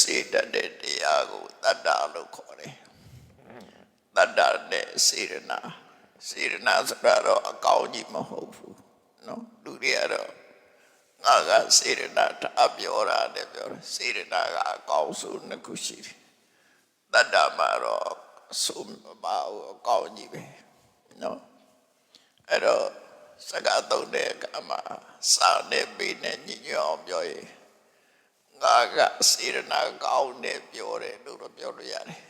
စေတတ်တဲ့တရားကိုတတ္တာလို့ခေါ်တယ်။တတ္တာနဲ့စေရနာစေရနာဆိုတာတော့အကောင်းကြီးမဟုတ်ဘူးနော်လူတွေကတော့ငါကစေရနာတအပြောတာနဲ့ပြောတယ်စေရနာကအကောင်းဆုံးနှစ်ခုရှိတယ်။တတ္တာမှာတော့ဆိုပါအကောင်းကြီးပဲနော်အဲ့တော့စကားသုံးတဲ့အခါမှာစာနဲ့ပေနဲ့ညညအောင်ပြောရင် ငါကစေရနာကောင်းနဲ့ပြောတယ်လို့တော့ပြောလို့ရတယ်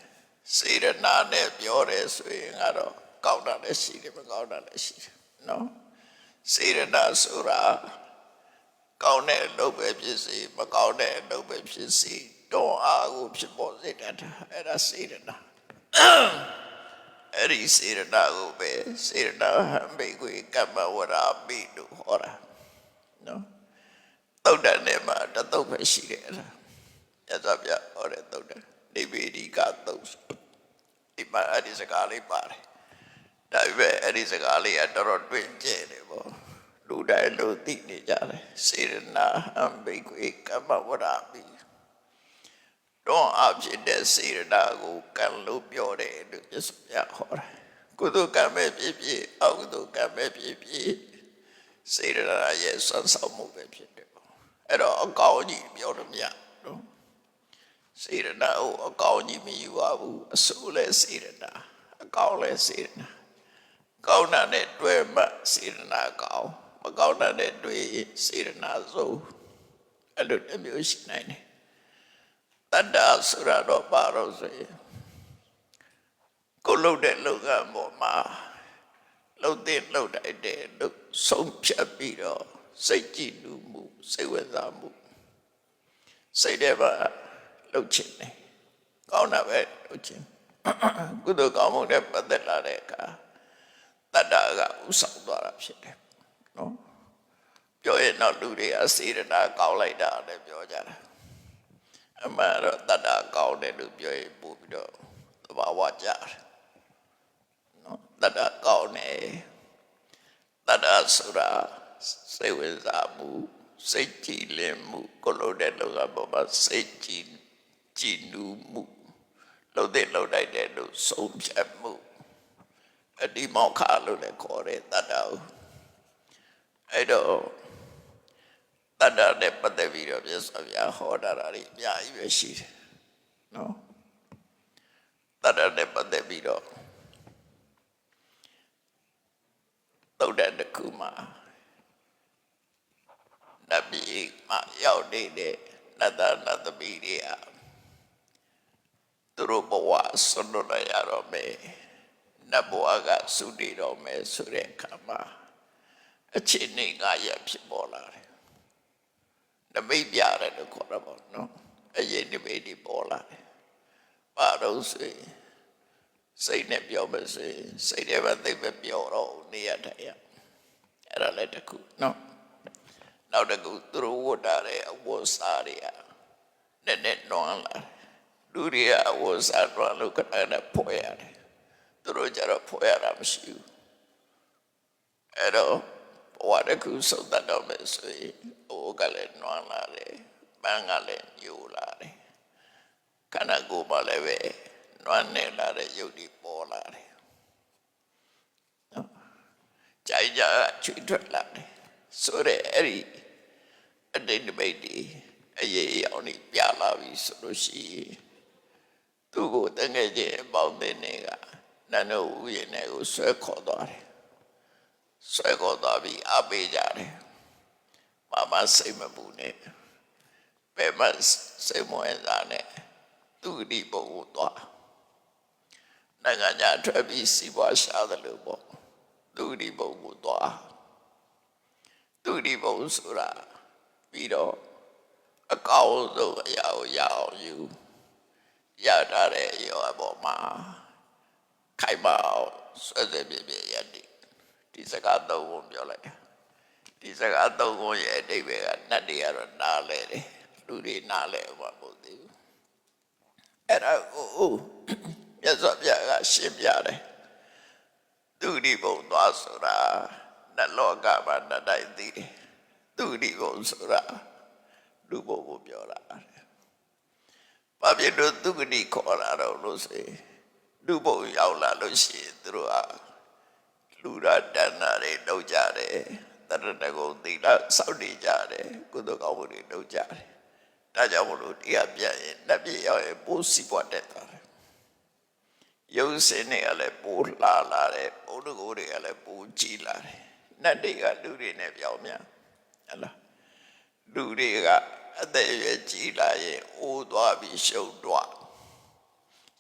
စေရနာနဲ့ပြောတယ်ဆိုရင်ကတော့ကောင်းတာလည်းရှိတယ်မကောင်းတာလည်းရှိတယ်နော်စေရနာဆိုတာကောင်းတဲ့အလုပ်ပဲဖြစ်စေမကောင်းတဲ့အလုပ်ပဲဖြစ်စေတွန်းအားကိုဖြစ်ပေါ်စေတတ်တာအဲ့ဒါစေရနာအဲ့ဒီစေရနာကိုပဲစေရနာဟံဘေကွေကမ္မဝရာပိလို့ဟောတာနော် သုတ်တန်ထဲမှာတသုတ်ပဲရှိတယ်အဲ့ဒါမြတ်စွာဘုရားဟောတဲ့သုတ်တန်နေဗေဒီကသုတ်ဒီမှာအဲ့ဒီစကားလေးပါတယ်ဒါပေမဲ့အဲ့ဒီစကားလေးကတော်တော်တွင်ကျဲတယ်ပေါ့လူတိုင်းလူသိနေကြတယ်စေရနာဟံဘိကွေကမ္မဝရပိတော့အဖြစ်တဲ့စေရနာကိုကံလို့ပြောတယ်လို့မြတ်စွာဘုရားဟောတယ်ကုသိုလ်ကံပဲဖြစ်ဖြစ်အကုသိုလ်ကံပဲဖြစ်ဖြစ်စေရနာရဲ့ဆွမ်းဆောင်မှုပဲဖြစ်တယ်ပေါ့ အဲ့တော့အကောင်းကြီးပြောလို့မရနော်စေရနာကိုအကောင်းကြီးမယူပါဘူးအဆိုးလဲစေရနာအကောင်းလဲစေရနာကောင်းတာနဲ့တွေ့မှစေရနာကောင်းမကောင်းတာနဲ့တွေ့ရင်စေရနာစိုးအဲ့လိုတစ်မျိုးရှိနိုင်တယ်တတ္တာဆိုရတော့ပါတော့ဆိုရင်ကိုယ်လုပ်တဲ့လုပ်ကံပေါ်မှာလှုပ်တဲ့လှုပ်တိုက်တဲ့လှုပ်ဆုံးဖြတ်ပြီးတော့ စိတ်ကြည်လူမှုစိတ်ဝင်စားမှုစိတ်ထဲမှာလှုပ်ခြင်းတယ်ကောင်းတာပဲလှုပ်ခြင်းကုသိုလ်ကောင်းမှုနဲ့ပတ်သက်လာတဲ့အခါတတ္တာကဥဆောင်သွားတာဖြစ်တယ်နော်ပြောရင်တော့လူတွေကစေရနာကောင်းလိုက်တာလည်းပြောကြတာအမှန်တော့တတ္တာကောင်းတယ်လို့ပြောရင်ပို့ပြီးတော့သဘာဝကြတယ်နော်တတ္တကောင်းတယ်တတ္တဆိုတာ စိတ်ဝင်စားမှုစိတ်ကြည်လင်မှုကိုလို့တဲ့လောကပေါ်မှာစိတ်ကြည်ကြည်နူးမှုလှုပ်တဲ့လှုပ်လိုက်တဲ့လို့ဆုံးဖြတ်မှုအဒီမောက္ခလို့လည်းခေါ်တယ်တတ္တကိုအဲ့တော့တတ္တနဲ့ပတ်သက်ပြီးတော့ပြစ္ဆဗျာဟောတာတွေအများကြီးပဲရှိတယ်နော်တတ္တနဲ့ပတ်သက်ပြီးတော့သုတ်တဲ့တစ်ခုမှာ နတ်ပြည်မှာရောက်နေတဲ့နတ်သားနတ်သမီးတွေကသူတို့ဘဝဆွတ်လွတ်လိုက်ရတော့မယ်နတ်ဘဝကသုတည်တော့မယ်ဆိုတဲ့အခါမှာအခြေအနေကရဖြစ်ပေါ်လာတယ်နမိတ်ပြတယ်လို့ခေါ်တာပေါ့နော်အရင်နမိတ်ဒီပေါ်လာတယ်ပါတော့ဆိုရင်စိတ်နဲ့ပြောမယ်ဆိုရင်စိတ်ထဲမှာသိပ်ပဲပြောတော့နေရတဲ့ရအဲ့ဒါလည်းတစ်ခုနော် နောက်တစ်ခုသူတို့ဝတ်တာတဲ့အဝတ်စားတွေကနည်းနည်းနွမ်းလာတယ်လူတွေကအဝတ်စားနွမ်းလို့ခဏနဲ့ဖွဲ့ရတယ်သူတို့ကြတော့ဖွဲ့ရတာမရှိဘူးအဲ့တော့ဘဝတစ်ခုစုံတတ်တော့မယ်ဆိုရင်အိုးကလည်းနွမ်းလာတယ်ပန်းကလည်းညိုလာတယ်ခန္ဓာကိုယ်မှာလည်းပဲနွမ်းနေလာတဲ့ယုတ်ဒီပေါ်လာတယ်နော်ကြိုက်ကြချွေထွက်လာတယ်ဆိုတဲ့အဲ့ဒီ အတိတ်မိတ်ဒီအရေးအအောင်နေပြလာပြီဆိုလို့ရှိရင်သူ့ကိုတငယ်ချင်းအပေါင်းအသင်းတွေကနန်းတို့ဥယျာဉ်တွေကိုဆွဲခေါ်သွားတယ်ဆွဲခေါ်သွားပြီးအပေးကြတယ်မမစိတ်မပူနဲ့ဘယ်မှာစိတ်မဝင်စားနဲ့သူဒီဘုံကိုသွားနိုင်ငံညာထွက်ပြီးစီးပွားရှာတယ်လို့ပေါ့သူဒီဘုံကိုသွားသူဒီဘုံဆိုတာ ပြီးတော့အကောင်းဆုံးအရာကိုရအောင်ယူရတာတဲ့အရာပေါ်မှာခိုင်မအောင်ဆွဲဆွဲပြပြရတဲ့ဒီစကားသုံးခုပြောလိုက်တာဒီစကားသုံးခုရဲ့အဓိပ္ပာယ်ကနတ်တွေကတော့နားလဲတယ်လူတွေနားလဲမှာမဟုတ်သေးဘူးအဲ့ဒါကိုမြတ်စွာဘုရားကရှင်းပြတယ်သူဒီဘုံသွားဆိုတာနတ်လောကမှာနတ်တိုင်းသိတယ် သူဒီဘုံဆိုတာလူဘုံကိုပြောတာတဲ့ဖြစ်လို့သူကတိခေါ်လာတော့လို့ဆိုရင်လူပုံရောက်လာလို့ရှိရင်သူတို့ဟာလူရတဏ္ဍာတွေလောက်ကြတယ်တရတကုံသီလစောင့်နေကြတယ်ကုသိုလ်ကောင်းမှုတွေလုပ်ကြတယ်ဒါကြောင့်မလို့တရားပြရင်လက်ပြရောက်ရင်ပိုးစီပွားတတ်တာတယ်ရုပ်စင်းတွေကလည်းပိုးလှလာတယ်ဘုဒ္ဓကိုယ်တွေကလည်းပိုးကြည်လာတယ်နတ်တွေကလူတွေနဲ့ပြောင်းမြန် ဟဲ့လားလူတွေကအသက်အရွယ်ကြီးလာရင်အိုးသွားပြီးရှုပ်သွား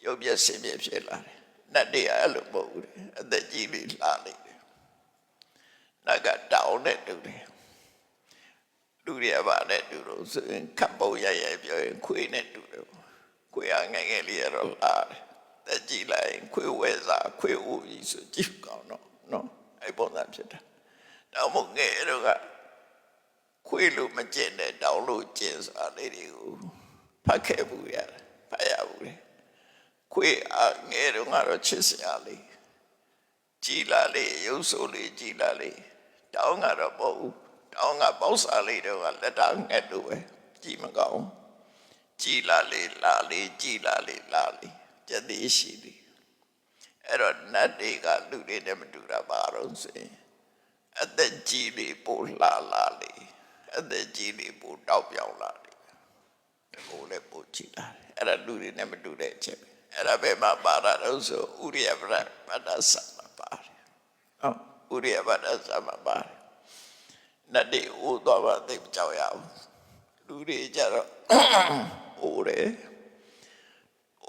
ရုပ်ပြဆင်းပြဖြစ်လာတယ်။နတ်တွေကအဲ့လိုမဟုတ်ဘူးလေအသက်ကြီးပြီးလှနေတယ်။နတ်ကတောင်းတဲ့တူတယ်။လူတွေကဗာနဲ့တူလို့ဆိုရင်ခပ်ပုံရရပြောရင်ခွေးနဲ့တူတယ်။ခွေးကငယ်ငယ်လေးရတော့လှတယ်။တက်ကြီးလာရင်ခွေးဝဲစားခွေးဦးကြီးဆိုကြည့်ကောင်းတော့နော်အဲ့ပုံစံဖြစ်တာ။တော့မငယ်တော့က ခွေးလို့မကျင့်တဲ့တောင်းလို့ကျင့်စာလေးတွေကိုဖတ်ခဲ့ဘူးရတယ်ဖတ်ရဘူးလေခွေးအငယ်တော့ကတော့ချစ်စရာလေးကြည်လာလေးရုပ်ဆိုးလေးကြည်လာလေးတောင်းကတော့မဟုတ်ဘူးတောင်းကပေါ့စာလေးတော့ကလက်တာငှက်လို့ပဲကြည်မကောင်းကြည်လာလေးလာလေးကြည်လာလေးလာလေးကြက်သေးရှိသေးအဲ့တော့နတ်တွေကလူတွေနဲ့မတူတာပါတော့ဆိုရင်အသက်ကြီးလေးပိုလှလာလေး အသက်ကြီးလေးပိုတောက်ပြောင်လာလေးတကိုယ်လည်းပိုကြည့်လာတယ်အဲ့ဒါလူတွေနဲ့မတူတဲ့အချက်ပဲအဲ့ဒါပဲမှာပါတာတော့ဆိုဥရိယပရပတ္တသမှာပါတယ်ဟောဥရိယပတ္တသမှာပါတယ်နတ်တွေဥတော်ပါသိမကြောက်ရဘူးလူတွေကြတော့ဥတယ်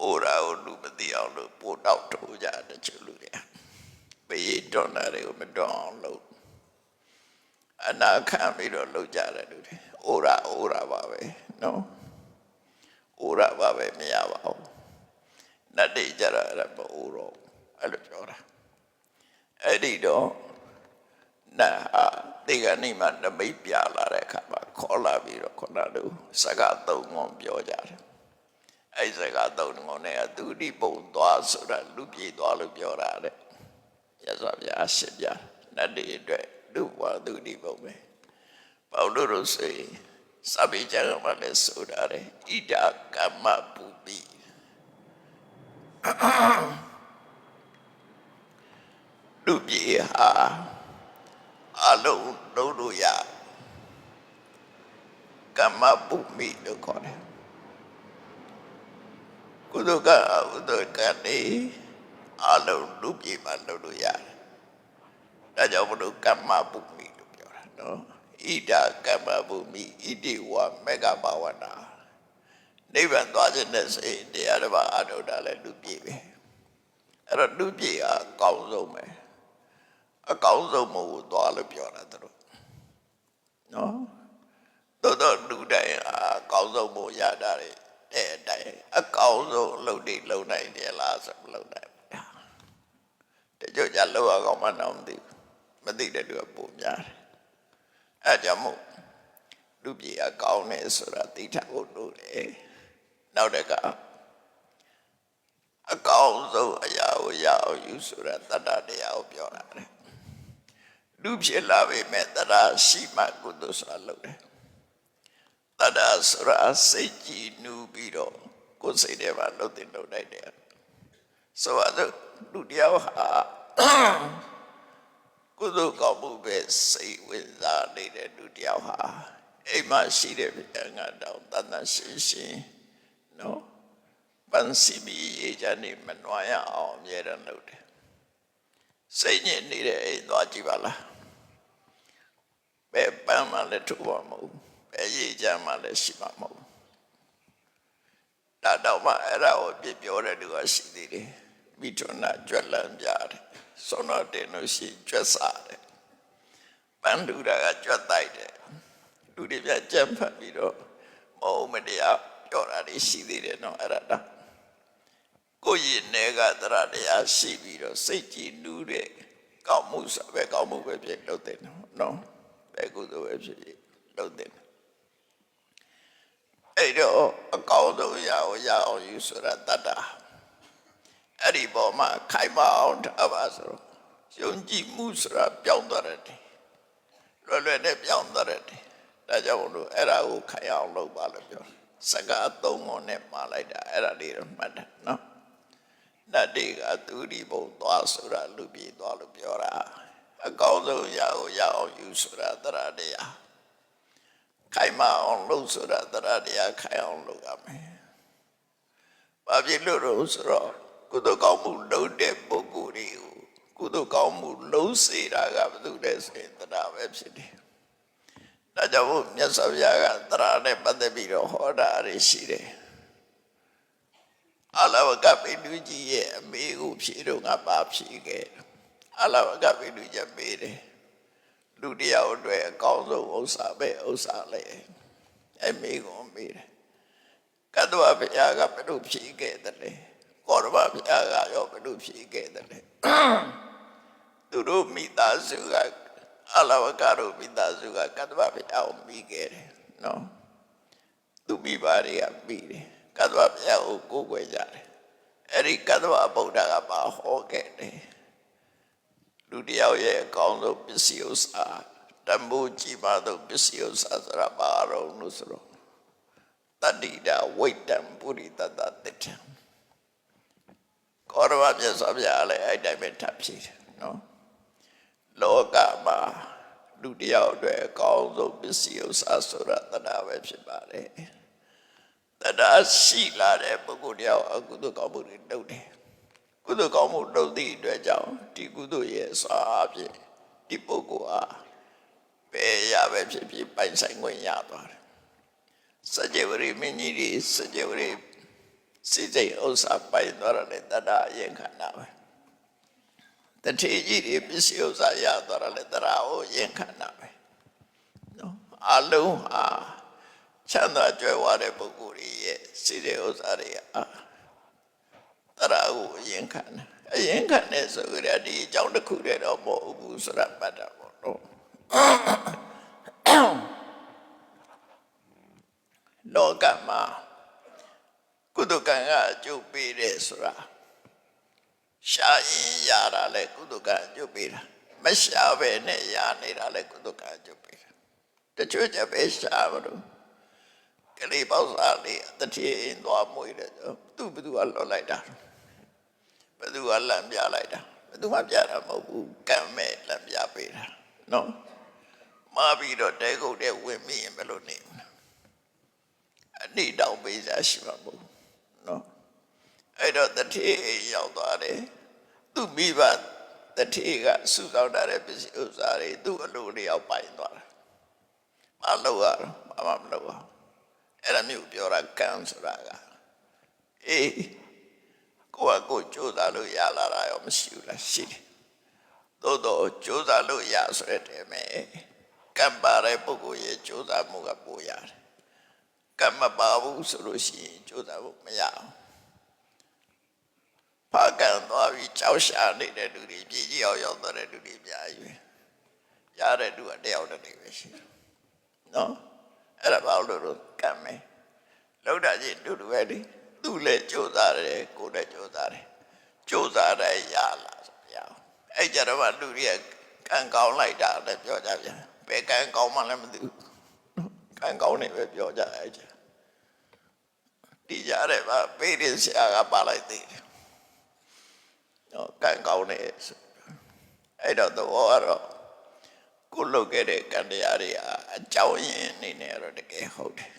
ဥရာကိုလူမသိအောင်လို့ပိုတောက်ထိုးကြတဲ့ချူလူတွေဘေးတွန်းတာတွေကိုမတွန်းအောင်လုပ် အနာခံပြီးတော့လုပ်ကြတယ်လူတွေ။အိုရာအိုရာပါပဲနော်။အိုရာပါပဲမရပါဘူး။နတ်တွေကြတော့အဲ့ဒါမအိုတော့ဘူးအဲ့လိုပြောတာ။အဲ့ဒီတော့နာဟာဒီကနေ့မှနမိတ်ပြလာတဲ့အခါမှာခေါ်လာပြီးတော့ခုနကစကားသုံးငုံပြောကြတယ်။အဲ့စကားသုံးငုံနဲ့အတူဒီပုံသွားဆိုတာလူပြေသွားလို့ပြောတာတဲ့။ရသော်ဗျာရှင်းပြနတ်တွေအတွက် လူဘဝသူဒီပုံပဲပေါလို့လို့ဆိုရင်စပိကြကမှလည်းဆိုတာတယ်ဣဒကမ္မပူပိလူပြေဟာအလုံးလုံးလို့ရကမ္မပူမိလို့ခေါ်တယ်ကုသကဥဒကနေအလုံးလူပြေမှလုံးလို့ရတယ် ဒါကြောင့်မလို့ကမ္မဗုမိလို့ပြောတာနော်ဣဒကမ္မဗုမိဣတိဝမေဃဘာဝနာနိဗ္ဗာန်သွားခြင်းနဲ့စိတ်တရားတစ်ပါးအထုတာလဲလူပြည့်ပဲအဲ့တော့လူပြည့်ဟာအကောင်းဆုံးပဲအကောင်းဆုံးမို့သွားလို့ပြောတာသူတို့နော်တော်တော်လူတိုင်းဟာအကောင်းဆုံးမို့ရတာတဲ့တဲ့အတိုင်းအကောင်းဆုံးအလုပ်တွေလုပ်နိုင်တယ်လားဆိုမလုပ်နိုင်ဘူးတချို့ကြလောက်ရကောင်းမှတော့မသိဘူး မသိတဲ့သူကပုံများတယ်အဲကြောင့်မို့လူပြေအကောင်းနေဆိုတာသိထားဖို့လိုတယ်နောက်တစ်ခါအကောင်းဆုံးအရာကိုရအောင်ယူဆိုတာတတ္တတရားကိုပြောတာလေလူဖြစ်လာပြီမဲ့တတ္တရှိမှကုသိုလ်ဆိုတာလုပ်တယ်တတ္တဆိုတာစိတ်ကြည်နူးပြီးတော့ကိုယ်စိတ်ထဲမှာလှုပ်တင်လှုပ်နိုင်တယ်ဆိုတော့လူတယောက်ဟာ ကုသိုလ်ကောင်းမှုပဲစိတ်ဝင်စားနေတဲ့လူတယောက်ဟာအိမ်မှာရှိတဲ့ပြန်ငါတောင်တန်တန်ရှင်းရှင်းနော်ပန်းစီမီရေးချနေမနှွားရအောင်အမြဲတမ်းလုပ်တယ်စိတ်ညစ်နေတဲ့အိမ်သွားကြည့်ပါလားဘယ်ပန်းမှလည်းထုတ်ပါမဟုတ်ဘယ်ရေးချမှလည်းရှိပါမဟုတ်ဒါတော့မှအဲ့ဒါကိုပြပြောတဲ့လူကရှိသေးတယ်မိထွန်းနာကြွက်လန်းပြတယ် ဆွမ်းတော်တင်လို့ရှိကြွက်စားတယ်ပန်းတူတာကကြွက်တိုက်တယ်လူတွေပြကြမ်းဖတ်ပြီးတော့မဟုတ်မတရားပြောတာတွေရှိသေးတယ်နော်အဲ့ဒါတော့ကိုယ့်ရင်ထဲကသရတရားရှိပြီးတော့စိတ်ကြည်နူးတဲ့ကောင်းမှုဆိုပဲကောင်းမှုပဲဖြစ်လုပ်တယ်နော်ဘယ်ကုသိုလ်ပဲဖြစ်ဖြစ်လုပ်တယ်အဲ့တော့အကောင်းဆုံးရအောင်ရအောင်ယူဆိုတာတတ္တာ အဲ့ဒီပေါ်မှာခိုင်မအောင်ထားပါဆိုတော့ယုံကြည်မှုဆိုတာပြောင်းသွားတယ်လွယ်လွယ်နဲ့ပြောင်းသွားတယ်ဒါကြောင့်မလို့အဲ့ဒါကိုခိုင်အောင်လုပ်ပါလို့ပြောတယ်စကားသုံးခုနဲ့မှားလိုက်တာအဲ့ဒါလေးတော့မှတ်တာနော်နတ်တွေကသူဒီဘုံသွားဆိုတာလူပြေးသွားလို့ပြောတာအကောင်းဆုံးရအောင်ရအောင်ယူဆိုတာတရားတရားခိုင်မအောင်လုပ်ဆိုတာတရားတရားခိုင်အောင်လုပ်ရမယ်ဘာဖြစ်လို့လဲဆိုတော့ ကုသိုလ်ကောင်းမှုလုပ်တဲ့ပုဂ္ဂိုလ်တွေကိုကုသိုလ်ကောင်းမှုလုံးစေတာကဘယ်သူလဲဆိုရင်တရားပဲဖြစ်တယ်ဒါကြောင့်မို့မြတ်စွာဘုရားကတရားနဲ့ပတ်သက်ပြီးတော့ဟောတာတွေရှိတယ်အလဝကပိတုကြီးရဲ့အမေကိုဖြေတော့ငါပါဖြေခဲ့အလဝကပိတုကြီးမေးတယ်လူတယောက်အတွက်အကောင်းဆုံးဥစ္စာပဲဥစ္စာလေအမေကိုမေးတယ်ကတ္တဝဘုရားကဘယ်လိုဖြေခဲ့တယ်လဲ ကောရမဘုရားကရောဘယ်လိုဖြေခဲ့တယ်လဲသူတို့မိသားစုကအလဝကတို့မိသားစုကကတ္တဝဘုရားကိုမိခဲ့တယ်နော်သူမိဘတွေကမိတယ်ကတ္တဝဘုရားကိုကိုးကွယ်ကြတယ်အဲ့ဒီကတ္တဝဗုဒ္ဓကပါဟောခဲ့တယ်လူတယောက်ရဲ့အကောင်းဆုံးပစ္စည်းဥစ္စာတမိုးကြည်ပါသောပစ္စည်းဥစ္စာဆိုတာဘာရောလို့ဆိုတော့တတ္တိတာဝိတ္တံပုရိတတတိထံ ကောရမမြတ်စွာဘုရားလည်းအဲ့တိုင်းပဲထပ်ဖြေတယ်နော်လောကမှာလူတယောက်အတွက်အကောင်းဆုံးပစ္စည်းဥစ္စာဆိုတာတရားပဲဖြစ်ပါတယ်တရားရှိလာတဲ့ပုဂ္ဂိုလ်တယောက်အကုသိုလ်ကောင်းမှုတွေလုပ်တယ်ကုသိုလ်ကောင်းမှုလုပ်သည့်အတွက်ကြောင့်ဒီကုသိုလ်ရဲ့အစာအဖြစ်ဒီပုဂ္ဂိုလ်ဟာဘယ်ရပဲဖြစ်ဖြစ်ပိုင်ဆိုင်ခွင့်ရသွားတယ်စကြဝဠာမင်းကြီးတွေစကြဝဠာ စိတ်စိတ်ဥစ္စာပိုင်သွားတယ်တရားအရင်ခန္ဓာပဲတထေကြီးတွေပစ္စည်းဥစ္စာရသွားတယ်တရားကိုရင်ခန္ဓာပဲနော်အလုံးဟာချမ်းသာကြွယ်ဝတဲ့ပုဂ္ဂိုလ်တွေရဲ့စိတ်တဲ့ဥစ္စာတွေအာတရားကိုအရင်ခံတယ်အရင်ခံတယ်ဆိုကြတဲ့ဒီအကြောင်းတစ်ခုတည်းတော့မဟုတ်ဘူးဆိုတာမှတ်တာပေါ့နော်လောကမှာ ကုသကံကအကျုပ်ပေးတယ်ဆိုတာရှာရင်ရတာလဲကုသကံအကျုပ်ပေးတာမရှာပဲနဲ့ရနေတာလဲကုသကံအကျုပ်ပေးတာတချို့ကြပဲရှာမလို့ကလေးပေါ့စားလေးတတိယင်းသွားမွေးတယ်သူဘသူကလွတ်လိုက်တာဘသူကလမ်းပြလိုက်တာဘသူမှပြတာမဟုတ်ဘူးကံမဲ့လမ်းပြပေးတာနော်မာပြီးတော့တဲခုတ်တဲ့ဝင်မိရင်ဘယ်လိုနေမလဲအနိတောင်ပေးစားရှိမှာမဟုတ် နော်အဲ့တော့တတိယရောက်သွားတယ်သူမိဘတတိယကစုဆောင်းတဲ့ပစ္စည်းဥစ္စာတွေသူ့အလိုလျောက်ပိုင်သွားတာမလုပ်ရတော့ဘာမှမလုပ်ရအဲ့ဒါမျိုးပြောတာကံဆိုတာကအေးကိုယ့်အကိုကြိုးစားလို့ရလာတာရောမရှိဘူးလားရှိတယ်သို့တော့ကြိုးစားလို့ရဆိုတဲ့တဲမဲ့ကံပါတဲ့ပုဂ္ဂိုလ်ရဲ့ကြိုးစားမှုကပိုရတယ် ကံမပါဘူးဆိုလို့ရှိရင်ကြိုးစားဖို့မရအောင်ဖာကံသွားပြီးကြောက်ရှာနေတဲ့လူတွေပြည်ကြီးအောင်ရောက်သွားတဲ့လူတွေအများကြီးပဲရတဲ့လူကတယောက်တည်းပဲရှိတယ်နော်အဲ့ဒါဘာလို့လို့ကံမယ်လောက်တာချင်းတူတူပဲလေသူလည်းကြိုးစားတယ်ကိုယ်လည်းကြိုးစားတယ်ကြိုးစားတယ်ရလာဆိုရအောင်အဲ့ကြတော့မှလူတွေကကံကောင်းလိုက်တာလည်းပြောကြပြန်ဘယ်ကံကောင်းမှလည်းမသိဘူးကံကောင်းနေပဲပြောကြအဲ့ကြ ဒီကြတယ်ဗျပေးရဆရာကပါလိုက်သေးတယ်နော်ကံကောင်းနေဆိုအဲ့တော့တော့ကတော့ကိုလုတ်ခဲ့တဲ့ကံတရားတွေအကြောင်းရင်းအနေနဲ့တော့တကယ်ဟုတ်တယ်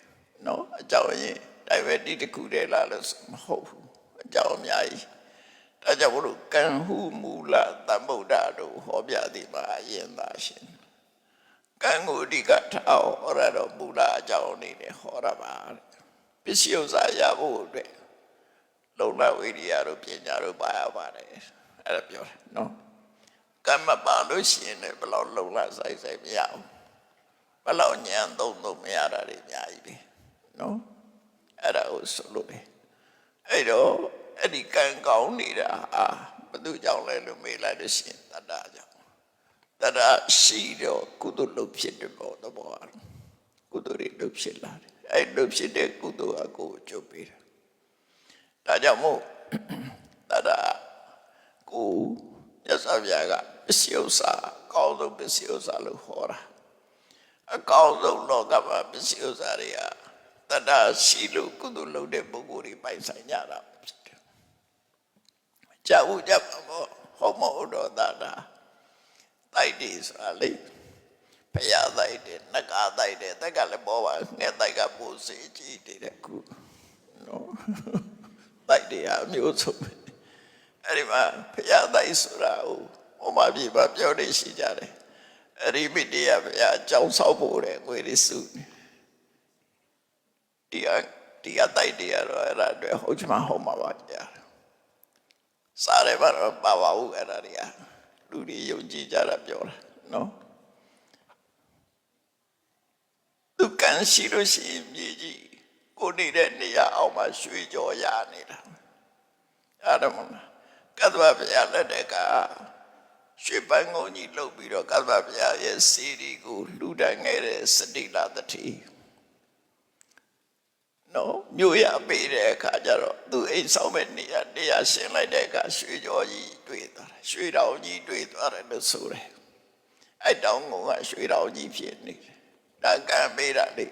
နော်အကြောင်းရင်းဒါပဲဒီတစ်ခုတည်းလားလို့မဟုတ်ဘူးအကြောင်းအများကြီးဒါကြောင့်ဘုလို့ကံဟုမူလသမ္ဗုဒ္ဓတို့ဟောပြသည်မှာအရင်သာရှင်ကံကိုအဓိကထားဟောရတော့မူလအကြောင်းအနေနဲ့ဟောရပါ ပစ္စည်းဥစ္စာရဖို့အတွက်လုံလဝိရိယတို့ပညာတို့ပါရပါတယ်အဲ့ဒါပြောတယ်နော်ကံမပါလို့ရှိရင်လည်းဘယ်လောက်လုံလဆိုင်ဆိုင်မရအောင်ဘယ်လောက်ညံသုံးသုံးမရတာတွေအများကြီးပဲနော်အဲ့ဒါကိုဆိုလို့ပဲအဲ့တော့အဲ့ဒီကံကောင်းနေတာအာဘသူကြောင့်လဲလို့မေးလိုက်လို့ရှိရင်တတ္တကြောင့်တတ္တရှိတော့ကုသိုလ်လုပ်ဖြစ်တယ်ပေါ့တော့ပေါ့ကုသိုလ်တွေလုပ်ဖြစ်လာတယ် အဲ့လုပ်ဖြစ်တဲ့ကုသိုလ်အကိုကျုပ်ပေးတာဒါကြောင့်မို့တတ္တကိုရသဗျာကပစ္စည်းဥစ္စာကောင်းဆုံးပစ္စည်းဥစ္စာလို့ဟောတာအကောင်းဆုံးလောကမှာပစ္စည်းဥစ္စာတွေကတတ္တာရှိလို့ကုသိုလ်လုပ်တဲ့ပုဂ္ဂိုလ်တွေပိုင်ဆိုင်ကြတာဖြစ်တယ်။ကြာဦးကြပါဘောဟုတ်မဟုတ်တော့တတ္တာတိုက်တယ်ဆိုတာလေ ဖရာတိုက်တယ်နဂါတိုက်တယ်တက်ကလည်းပေါ်ပါငှက်တိုက်ကပူစေကြည့်တယ်တဲ့ခုနော်တိုက်တယ်အမျိုးဆုံးပဲအဲ့ဒီမှာဖရာတိုက်ဆိုတာဟိုဟိုမှာပြပါပြောနေရှိကြတယ်အဲ့ဒီမိတရဖရာအကြောင်းဆောက်ဖို့တဲ့ငွေလေးစုနေဒီကဒီကတိုက်တယ်ရတော့အဲ့ဒါအတွက်ဟုတ်ချင်မှဟုတ်မှာပါကြာစားတယ်ဘာတော့ပါပါဘူးအဲ့ဒါတွေကလူတွေယုံကြည်ကြတာပြောတာနော် သူက န်ရှိလို့ရှိရင်မြေကြီးကိုနေတဲ့နေရာအောက်မှာရွှေကြော်ရနေတာအဲ့ဒါမလားကသဗ္ဗဗျာလက်တက်ကရွှေပန်းကုန်းကြီးလှုပ်ပြီးတော့ကသဗ္ဗဗျာရဲ့စီရီကိုလှူဒန်းခဲ့တဲ့စတိလာတတိနော်မြို့ရပေးတဲ့အခါကျတော့သူအိမ်ဆောင်မဲ့နေရာနေရာရှင်းလိုက်တဲ့အခါရွှေကြော်ကြီးတွေ့သွားတယ်ရွှေတောင်ကြီးတွေ့သွားတယ်လို့ဆိုတယ်အဲ့တောင်ကရွှေတောင်ကြီးဖြစ်နေတယ် ဒါကံပေးတာလေ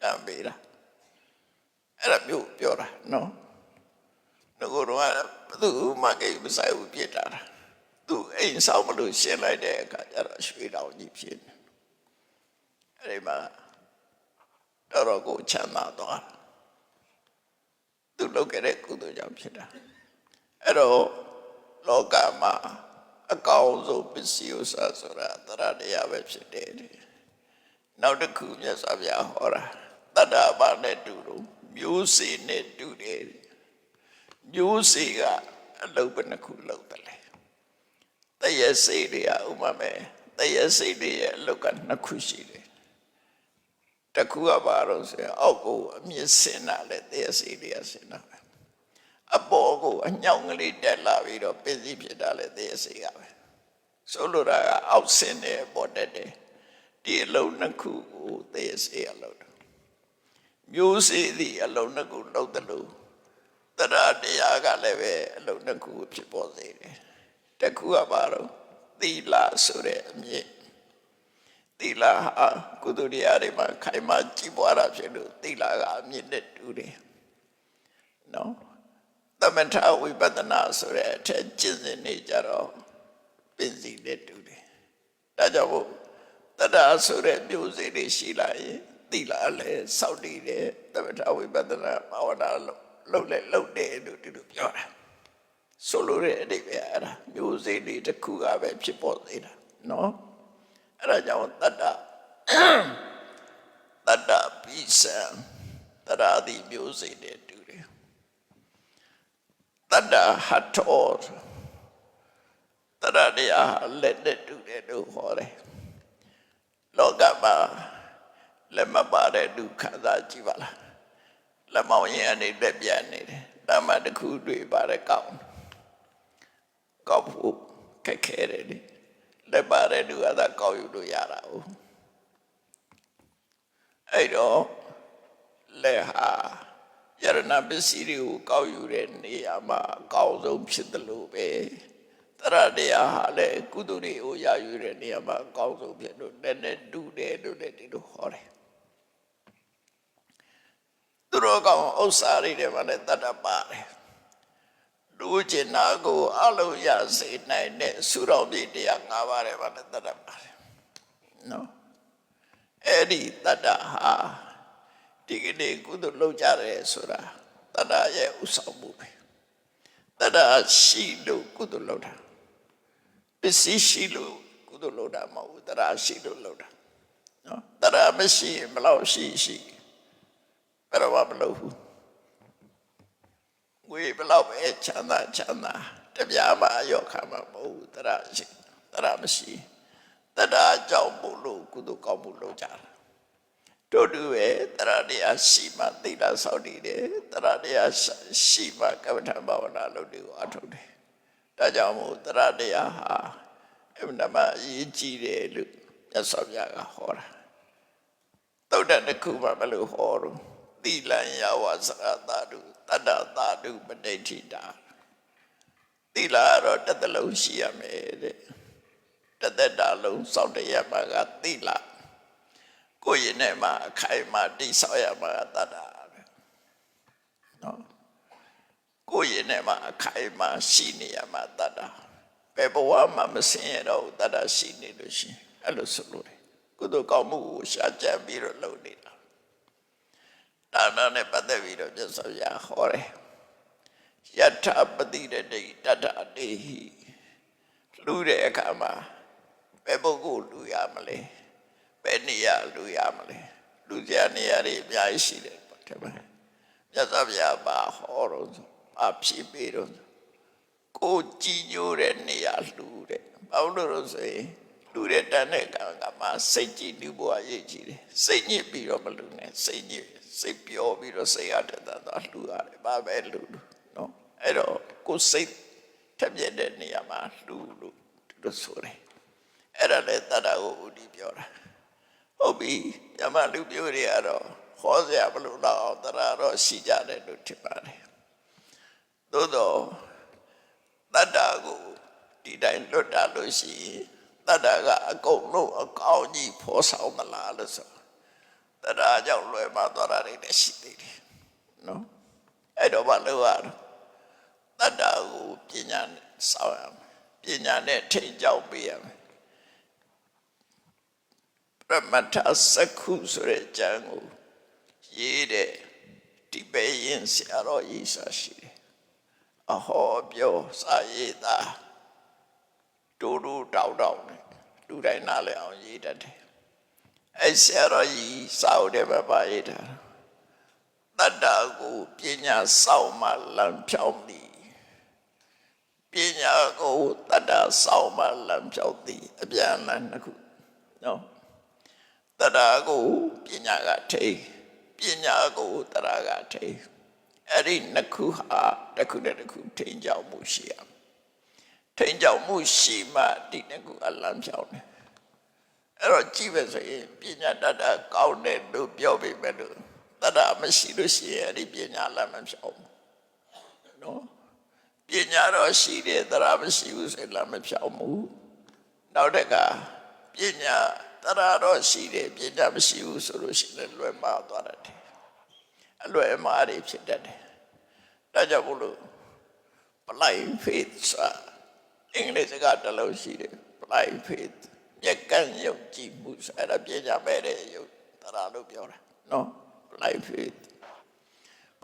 ကံပေးတာအဲ့ဒါမျိုးပြောတာနော်ငါတို့ကဘယ်သူမှကိမဆိုင်ဘူးပြစ်တာတာသူအိမ်ဆောင်မလို့ရှင်းလိုက်တဲ့အခါကျတော့ရွှေတောင်ကြီးဖြစ်နေအဲ့ဒီမှာတော်တော်ကိုချမ်းသာသွားတာသူလုပ်ခဲ့တဲ့ကုသိုလ်ကြောင့်ဖြစ်တာအဲ့တော့လောကမှာအကောင်းဆုံးပစ္စည်းဥစ္စာဆိုတာသရတရားပဲဖြစ်တယ်တဲ့ နောက်တစ်ခုမြတ်စွာဘုရားဟောတာတတ္တဘာနဲ့တူလို့မျိုးစေ့နဲ့တူတယ်မျိုးစေ့ကအလုပ်ပဲတစ်ခုလုပ်တယ်လေတရစေ့တွေကဥပမာတရစေ့တွေရဲ့အလုပ်ကနှစ်ခုရှိတယ်တစ်ခုကဘာလို့ဆိုရင်အောက်ကိုအမြင့်ဆင်းတာလေတရစေ့တွေကဆင်းတာပဲအပေါ်ကိုအညောင်ကလေးတက်လာပြီးတော့ပစ္စည်းဖြစ်တာလေတရစေ့ကပဲဆိုလိုတာကအောက်ဆင်းတယ်ပေါ်တက်တယ် ဒီအလုံးနှစ်ခုကိုသိစေအလုံးတော့မျိုးစေ့သည့်အလုံးနှစ်ခုလုံးတယ်လို့တရားတရားကလည်းပဲအလုံးနှစ်ခုကိုဖြစ်ပေါ်စေတယ်တစ်ခုကဘာလို့သီလဆိုတဲ့အမြင့်သီလဟာကုသိုလ်တရားတွေမှာခိုင်မာကြည်ပွားတာဖြစ်လို့သီလကအမြင့်နဲ့တူတယ်နော်သမထဝိပဿနာဆိုတဲ့အထက်ကျင့်စဉ်နေကြတော့ပင်စီနဲ့တူတယ်ဒါကြောင့်မို့ တတ္တာဆိုတဲ့မျိုးစေ့တွေရှိလာရင်တိလာလဲစောက်တည်တယ်သမထဝိပဿနာဘာဝနာလို့လုပ်လဲလုပ်တယ်လို့ဒီလိုပြောတာဆိုလိုတဲ့အဓိပ္ပာယ်အဲ့ဒါမျိုးစေ့တွေတစ်ခုကပဲဖြစ်ပေါ်သေးတာနော်အဲ့ဒါကြောင့်တတ္တတတ္တပိစံတရာဒီမျိုးစေ့တွေတူတယ်တတ္တဟတ်တော်တရတရားလက်နဲ့တူတယ်လို့ဟောတယ် လောကမှာလက်မပါ တဲ့ဒုက္ခသာကြည့်ပါလားလက်မောင်းရင်အနေလက်ပြတ်နေတယ်ဒါမှတစ်ခုတွေ့ပါတဲ့ကောင်းကောက်ဖို့ခက်ခဲတယ်လေလက်ပါတဲ့ဒုက္ခသာကောက်ယူလို့ရတာ哦အဲ့တော့လက်ဟာယရဏပစ္စည်းတွေကိုကောက်ယူတဲ့နေရာမှာအကောင်းဆုံးဖြစ်တယ်လို့ပဲတရတရားဟာလည်းကုသိုလ်တွေကိုရယူတဲ့နေရာမှာအကောင်းဆုံးဖြစ်လို့လည်းနဲ့တူတယ်လို့လည်းဒီလိုဟောတယ် သူတို့ကောင်ဥစ္စာတွေထဲမှာလည်းတတ်တတ်ပါတယ်လူကျင်နာကိုအလုံးရစေနိုင်တဲ့သုတော်ပြည့်တရား၅ပါးထဲမှာလည်းတတ်တတ်ပါတယ်နော်အဲ့ဒီတတ္တဟာဒီကနေ့ကုသိုလ်လုပ်ကြတယ်ဆိုတာတတ္တရဲ့ဥဆောင်မှုပဲတတ္တရှိလို့ကုသိုလ်လုပ်တာပစ္စည်းရှိလို့ကုသိုလ်လုပ်တာမဟုတ်ဘူးတတ္တရှိလို့လုပ်တာနော်တတ္တမရှိရင်ဘယ်လောက်ရှိရှိ ဘယ်တော့မှမလုပ်ဘူးဝေဘယ်လောက်ပဲချမ်းသာချမ်းသာတပြားမှအယောခံမှာမဟုတ်ဘူးတတ္တရှိတတ္တမရှိတတ္တကြောင့်မို့လို့ကုသိုလ်ကောင်းမှုလုပ်ကြတာတို့တူပဲတရားတရားရှိမှသိတာစောင့်တည်တယ်တရားတရားရှိမှကမ္မထဘာဝနာလုပ်တွေကိုအထုတ်တယ်ဒါကြောင့်မို့တရားတရားဟာအမှန်တမ်းအရေးကြီးတယ်လို့မြတ်စွာဘုရားကဟောတာသုဒ္ဓတစ်ခုမှမလို့ဟောတော့ သီလံယဝစရတာတုတတ္တတာတုပဋိဋ္ဌိတာသီလကတော့တစ်သလုံးရှိရမယ်တဲ့တစ်သက်တာလုံးစောင့်တရမှာကသီလကုကိုယ့်ရင်ထဲမှာအခိုင်အမာတိဆောက်ရမှာတတ္တာပဲနော်ကိုယ့်ရင်ထဲမှာအခိုင်အမာရှိနေရမှာတတ္တာဘယ်ဘဝမှာမစင်ရတော့ဘူးတတ္တာရှိနေလို့ရှိရင်အဲ့လိုဆိုလို့တယ်ကုသိုလ်ကောင်းမှုကိုရှာကြံပြီးတော့လုပ်နေတာ ဒါနနဲ့ပတ်သက်ပြီးတော့မြတ်စွာဘုရားဟောတယ်ယထာပတိရတိတတ္တတေဟိလူတဲ့အခါမှာဘယ်ပုဂ္ဂိုလ်လူရမလဲဘယ်နေရာလူရမလဲလူကြနေရာတွေအများကြီးရှိတယ်ပေါ့တဲ့မှာမြတ်စွာဘုရားပါဟောတော့ဆိုအဖြစ်ပြီးတော့ဆိုကိုကြည်ညိုတဲ့နေရာလူတဲ့ဘာလို့လို့ဆိုရင် လူတဲ့တန်တဲ့ကံကမှစိတ်ကြည်လူဘဝရည်ကြည်တယ်စိတ်ညစ်ပြီးတော့မလူနဲ့စိတ်ညစ်စိတ်ပျော်ပြီးတော့စိတ်ရတဲ့သာသာလူရတယ်ဘာပဲလူလူနော်အဲ့တော့ကိုစိတ်ထက်မြက်တဲ့နေရာမှာလူလူတို့ဆိုတယ်အဲ့ဒါလည်းတတ္တကိုဥတီပြောတာဟုတ်ပြီညမလူမျိုးတွေကတော့ဟောစရာမလိုတော့အောင်တရတော့ရှိကြတယ်လို့ထင်ပါတယ်သို့တော့တတ္တကိုဒီတိုင်းလွတ်တာလို့ရှိရင် တတ္တကအကုန်လုံးအကောင်းကြီးဖော်ဆောင်မလားလို့ဆိုတတ္တကြောင့်လွယ်မှာသွားတာတွေလည်းရှိသေးတယ်နော်အဲ့တော့ဘာလို့ရတော့တတ္တကိုပညာနဲ့စောင့်ရမယ်ပညာနဲ့ထိန်ကြောက်ပေးရမယ်ပရမတ္ထစက္ခုဆိုတဲ့ကျမ်းကိုရေးတဲ့ဒီပဲရင်ဆရာတော်ကြီးစာရှိတယ်အဟောပြောစာရေးသားတူတူတောက်တောက်နဲ့ လူတိုင်းနားလည်အောင်ရေးတတ်တယ်အဲဆရာတော်ကြီးစာအုပ်ထဲမှာပါရေးတာတတ္တကိုပညာစောင့်မှလမ်းဖြောင်းသည်ပညာကိုတတ္တစောင့်မှလမ်းဖြောင်းသည်အပြန်အလှန်တစ်ခုနော်တတ္တကိုပညာကထိပညာကိုတတ္တကထိအဲ့ဒီနှစ်ခုဟာတစ်ခုနဲ့တစ်ခုထိန်ကြောက်မှုရှိရမယ် ထိန်ကြောက်မှုရှိမှဒီနှစ်ခုအလံဖြောင်းတယ်အဲ့တော့ကြည့်ပဲဆိုရင်ပညာတတ်တာကောင်းတယ်လို့ပြောပေမဲ့လို့တတ်တာမရှိလို့ရှိရင်အဲ့ဒီပညာလမ်းမဖြောင်းဘူးနော်ပညာတော့ရှိတယ်တရာမရှိဘူးဆိုရင်လမ်းမဖြောင်းဘူးနောက်တကပညာတရာတော့ရှိတယ်ပညာမရှိဘူးဆိုလို့ရှိရင်လွယ်မှားသွားတယ်အလွယ်မှားတွေဖြစ်တတ်တယ်ဒါကြောင့်မို့လို့ blind faith ဆိုတာ အင်္ဂလိပ်စကားတစ်လုံးရှိတယ် blind faith မြက်ကန့်ယုံကြည်မှုဆိုအဲ့ဒါပညာမဲ့တဲ့ယုံတရားလို့ပြောတာနော် blind faith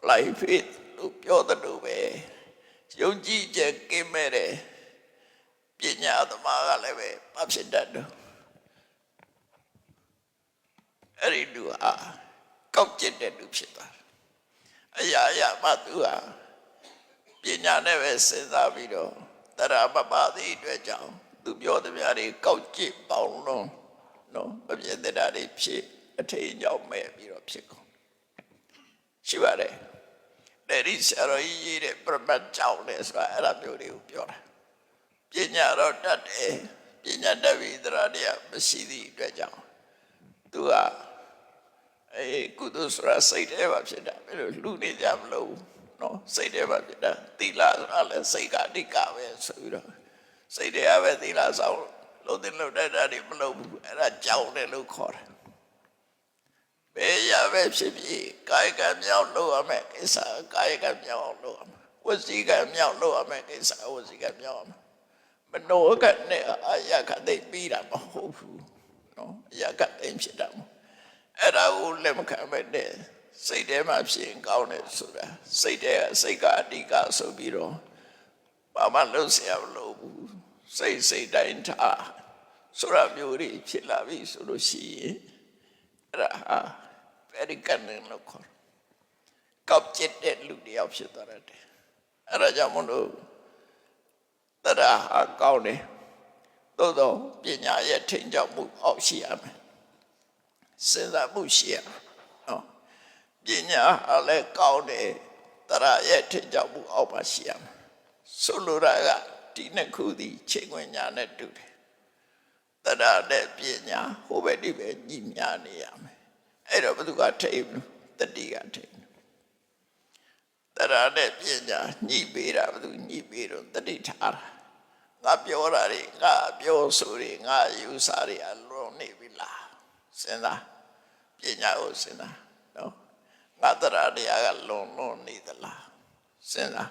blind faith လို့ပြောတဲ့လို့ပဲယုံကြည်ချက်ကင်းမဲ့တဲ့ပညာသမားကလည်းပဲမဖြစ်တတ်တော့အဲ့ဒီလူဟာကောက်ကျစ်တဲ့လူဖြစ်သွားတယ်အရာရာမှသူဟာပညာနဲ့ပဲစဉ်းစားပြီးတော့ တရာမပါသေးအတွက်ကြောင့်သူပြောသမျှတွေကောက်ကျစ်ပေါင်းလုံးနော်မပြည့်တဲ့တာတွေဖြစ်အထင်ကြောင့်မဲ့ပြီးတော့ဖြစ်ကုန်ရှိပါတယ်တဲ့ဒီဆရာတော်ကြီးရေးတဲ့ပြပတ်ကြောင့်လဲဆိုတာအဲ့ဒါမျိုးတွေကိုပြောတာပညာတော့တတ်တယ်ပညာတတ်ပြီးတရားတရားမရှိသည့်အတွက်ကြောင့်သူကအေးကုသိုလ်ဆိုတာစိတ်ထဲမှာဖြစ်တာဘယ်လိုလူနေကြမလို့ နော်စိတ်ထဲမှာဖြစ်တာသီလဆိုတာလည်းစိတ်ကအဓိကပဲဆိုပြီးတော့စိတ်ထဲပဲသီလဆောင်လို့တင်လို့တဲ့တာတွေမလုပ်ဘူးအဲ့ဒါကြောက်တယ်လို့ခေါ်တယ်ဘယ်ရပဲဖြစ်ဖြစ်ကာယကံမြောက်လုပ်ရမယ်ကိစ္စကာယကံမြောက်လုပ်ရမယ်ဝစီကံမြောက်လုပ်ရမယ်ကိစ္စဝစီကံမြောက်ရမယ်မနောကနဲ့အာယကသိပြီးတာမဟုတ်ဘူးနော်အာယကသိဖြစ်တာမဟုတ်အဲ့ဒါကိုလက်မခံပဲနဲ့ စိတ်ထဲမှာဖြစ်ရင်ကောင်းတယ်ဆိုတာစိတ်ထဲကစိတ်ကအဓိကဆိုပြီးတော့ဘာမှလုပ်เสียမလို့ဘူးစိတ်စိတ်တိုင်းထားဆိုတာမျိုးတွေဖြစ်လာပြီဆိုလို့ရှိရင်အဲ့ဒါဟာ very cunning လို့ခေါ်ကောက်ကျစ်တဲ့လူတယောက်ဖြစ်သွားတယ်အဲ့ဒါကြောင့်မလို့တရဟာကောင်းတယ်သို့တော့ပညာရဲ့ထိန်ကြောက်မှုအောက်ရှိရမယ်စဉ်းစားမှုရှိရမယ်နော် ပညာဟာလည်းကောင်းတယ်တရရဲ့ထိန်ကြောက်မှုအောက်ပါရှိရမယ်ဆိုလိုတာကဒီနှစ်ခုသည်ချိန်ခွင်ညာနဲ့တူတယ်တရတဲ့ပညာဟိုဘက်ဒီဘက်ညီမျှနေရမယ်အဲ့တော့ဘသူကထိန်တတိကထိန်တရတဲ့ပညာညှိပေးတာဘသူညှိပေးတော့တတိထားတာငါပြောတာတွေငါပြောဆိုတွေငါယူဆတွေအလွန်နေပြီလားစဉ်းစားပညာကိုစဉ်းစားနော် ငါတရားတရားကလွန်လွန်နေသလားစဉ်းစား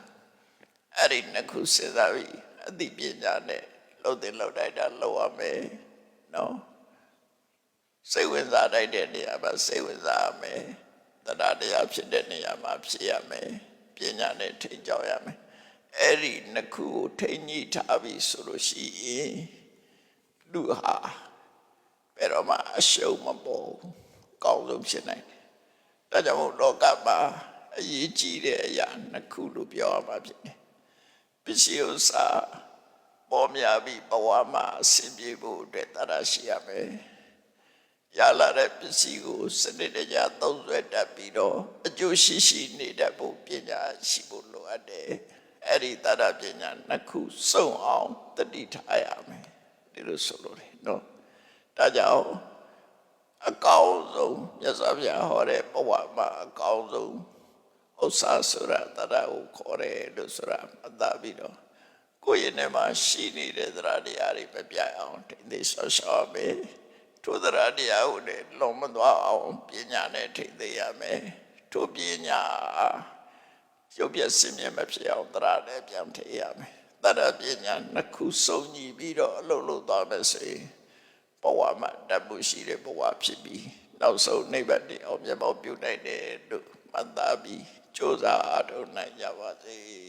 အဲ့ဒီနှစ်ခုစဉ်းစားပြီးအသိပညာနဲ့လှုပ်တဲ့လှုပ်တိုက်တာလှုပ်ရမယ်နော်စိတ်ဝင်စားတိုက်တဲ့နေရာမှာစိတ်ဝင်စားရမယ်တရားတရားဖြစ်တဲ့နေရာမှာဖြစ်ရမယ်ပညာနဲ့ထိန်းကြောင်းရမယ်အဲ့ဒီနှစ်ခုကိုထိန်းညှိထားပြီဆိုလို့ရှိရင်လူဟာဘယ်တော့မှအရှုံးမပေါ်ဘူးကောင်းဆုံးဖြစ်နိုင်တယ် ဒါကြောင့်မို့လောကမှာအရေးကြီးတဲ့အရာနှစ်ခုလို့ပြောရမှာဖြစ်တယ်ပစ္စည်းဥစ္စာပေါ်များပြီးဘဝမှာအဆင်ပြေဖို့အတွက်တရားရှိရမယ်ရလာတဲ့ပစ္စည်းကိုစနစ်တကျသုံးဆွဲတတ်ပြီးတော့အကျိုးရှိရှိနေတတ်ဖို့ပညာရှိဖို့လိုအပ်တယ်။အဲ့ဒီသတ္တပညာနှစ်ခုစုံအောင်တတိထားရမယ်ဒီလိုဆိုလို့လေနော်။ဒါကြောင့် အကောင်းဆုံးမြတ်စွာဘုရားဟောတဲ့ဘဝမှာအကောင်းဆုံးဥစ္စာဆိုတာတရကိုခေါ်တယ်လို့ဆိုတာမှတ်သားပြီးတော့ကိုယ့်ရဲ့နေမှာရှိနေတဲ့သရတရားတွေမပြတ်အောင်ထိန်းသိမ်းဆောက်ရှောက်ရမယ်။ထိုသရတရားကိုလည်းလုံးမသွားအောင်ပညာနဲ့ထိန်းသိမ်းရမယ်။ထိုပညာရုပ်ပြစင်မြဲမဖြစ်အောင်သရနဲ့ပြန်ထိန်းရမယ်။သရပညာနှစ်ခုစုံညီပြီးတော့အလုပ်လုပ်သွားမယ်ဆိုရင် ဘဝမှာတတ်မှုရှိတဲ့ဘဝဖြစ်ပြီးနောက်ဆုံးနိဗ္ဗာန်တည်အောင်မြတ်မောပြုနိုင်တယ်လို့မှတ်သားပြီးကြိုးစားအားထုတ်နိုင်ကြပါစေ။